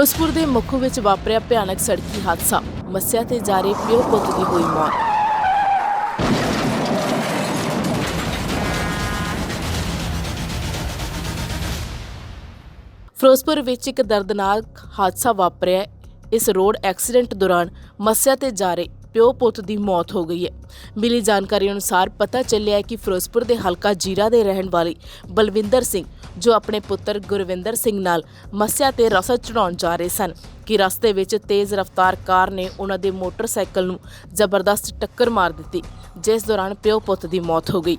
ਫਿਰੋਜ਼ਪੁਰ ਦੇ ਮੁੱਖ ਵਿੱਚ ਵਾਪਰਿਆ ਭਿਆਨਕ ਸੜਕੀ ਹਾਦਸਾ। ਮੱਸਿਆ ਤੇ ਜਾ ਰਹੇ ਪਿਓ ਪੁੱਤ ਦੀ ਹੋਈ ਮੌਤ। ਫਿਰੋਜ਼ਪੁਰ ਵਿੱਚ ਇੱਕ ਦਰਦਨਾਕ ਹਾਦਸਾ ਵਾਪਰਿਆ। ਇਸ ਰੋਡ ਐਕਸੀਡੈਂਟ ਦੌਰਾਨ ਮੱਸਿਆ ਤੇ ਜਾ ਰਹੇ ਪਿਓ ਪੁੱਤ ਦੀ ਮੌਤ ਹੋ ਗਈ ਹੈ। ਮਿਲੀ ਜਾਣਕਾਰੀ ਅਨੁਸਾਰ ਪਤਾ ਚੱਲਿਆ ਕਿ ਫਿਰੋਜ਼ਪੁਰ ਦੇ ਹਲਕਾ ਜੀਰਾ ਦੇ ਰਹਿਣ ਵਾਲੇ ਬਲਵਿੰਦਰ ਸਿੰਘ, ਜੋ ਆਪਣੇ ਪੁੱਤਰ ਗੁਰਵਿੰਦਰ ਸਿੰਘ ਨਾਲ ਮੱਸਿਆ ਤੇ ਰਸਦ ਚੜਾਉਣ ਜਾ ਰਹੇ ਸਨ ਕਿ ਰਸਤੇ ਵਿੱਚ ਤੇਜ਼ ਰਫ਼ਤਾਰ ਕਾਰ ਨੇ ਉਹਨਾਂ ਦੇ ਮੋਟਰਸਾਈਕਲ ਨੂੰ ਜ਼ਬਰਦਸਤ ਟੱਕਰ ਮਾਰ ਦਿੱਤੀ, ਜਿਸ ਦੌਰਾਨ ਪਿਓ ਪੁੱਤ ਦੀ ਮੌਤ ਹੋ ਗਈ।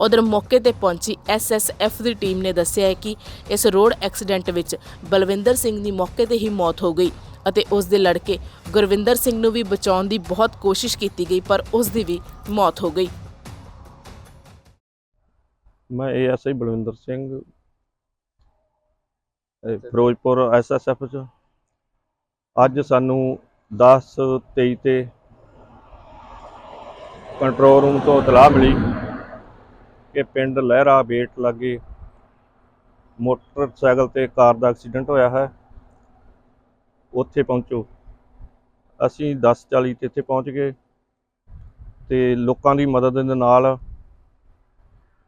ਉਧਰ ਮੌਕੇ ਤੇ ਪਹੁੰਚੀ ਐਸਐਸਐਫ ਦੀ ਟੀਮ ਨੇ ਦੱਸਿਆ ਹੈ ਕਿ ਇਸ ਰੋਡ ਐਕਸੀਡੈਂਟ ਵਿੱਚ ਬਲਵਿੰਦਰ ਸਿੰਘ ਦੀ ਮੌਕੇ ਤੇ ਹੀ ਮੌਤ ਹੋ ਗਈ। ਅਤੇ ਉਸ ਦੇ ਲੜਕੇ ਗੁਰਵਿੰਦਰ ਸਿੰਘ ਨੂੰ ਵੀ ਬਚਾਉਣ ਦੀ ਬਹੁਤ ਕੋਸ਼ਿਸ਼ ਕੀਤੀ ਗਈ, ਪਰ ਉਸ ਦੀ ਵੀ ਮੌਤ ਹੋ ਗਈ। ਮੈਂ ਏਐਸਆਈ ਬਲਵਿੰਦਰ ਸਿੰਘ, ਇਹ ਫਿਰੋਜ਼ਪੁਰ ਐਸਐਸਐਫ ਚ। ਅੱਜ ਸਾਨੂੰ 10 23 ਤੇ ਕੰਟਰੋਲ ਰੂਮ ਤੋਂ ਇਤਲਾਹ ਮਿਲੀ ਕਿ ਪਿੰਡ ਲਹਿਰਾ ਬੇਟ ਲਾਗੇ ਮੋਟਰਸਾਈਕਲ ਤੇ ਕਾਰ ਦਾ ਐਕਸੀਡੈਂਟ ਹੋਇਆ ਹੈ। ਉੱਥੇ ਪਹੁੰਚੋ। ਅਸੀਂ 10:40 ਤੇ ਇੱਥੇ ਪਹੁੰਚ ਗਏ ਤੇ ਲੋਕਾਂ ਦੀ ਮਦਦ ਦੇ ਨਾਲ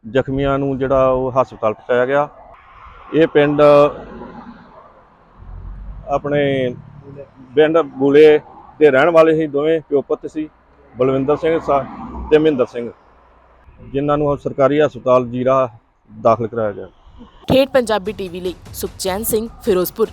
ਜ਼ਖਮੀਆਂ ਨੂੰ ਜਿਹੜਾ ਉਹ ਹਸਪਤਾਲ ਪਹੁੰਚਾਇਆ ਗਿਆ। ਇਹ ਪਿੰਡ ਆਪਣੇ ਪਿੰਡ ਬੁਲੇ ਦੇ ਰਹਿਣ ਵਾਲੇ ਸੀ ਦੋਵੇਂ ਪਿਓ ਪੁੱਤ ਸੀ, ਬਲਵਿੰਦਰ ਸਿੰਘ ਸਾ- ਤੇ ਮਹਿੰਦਰ ਸਿੰਘ, ਜਿਨ੍ਹਾਂ ਨੂੰ ਸਰਕਾਰੀ ਹਸਪਤਾਲ ਜੀਰਾ ਦਾਖਲ ਕਰਾਇਆ ਗਿਆ। ਠੇਠ ਪੰਜਾਬੀ ਟੀਵੀ ਲਈ ਸੁਖਚੈਨ ਸਿੰਘ, ਫਿਰੋਜ਼ਪੁਰ।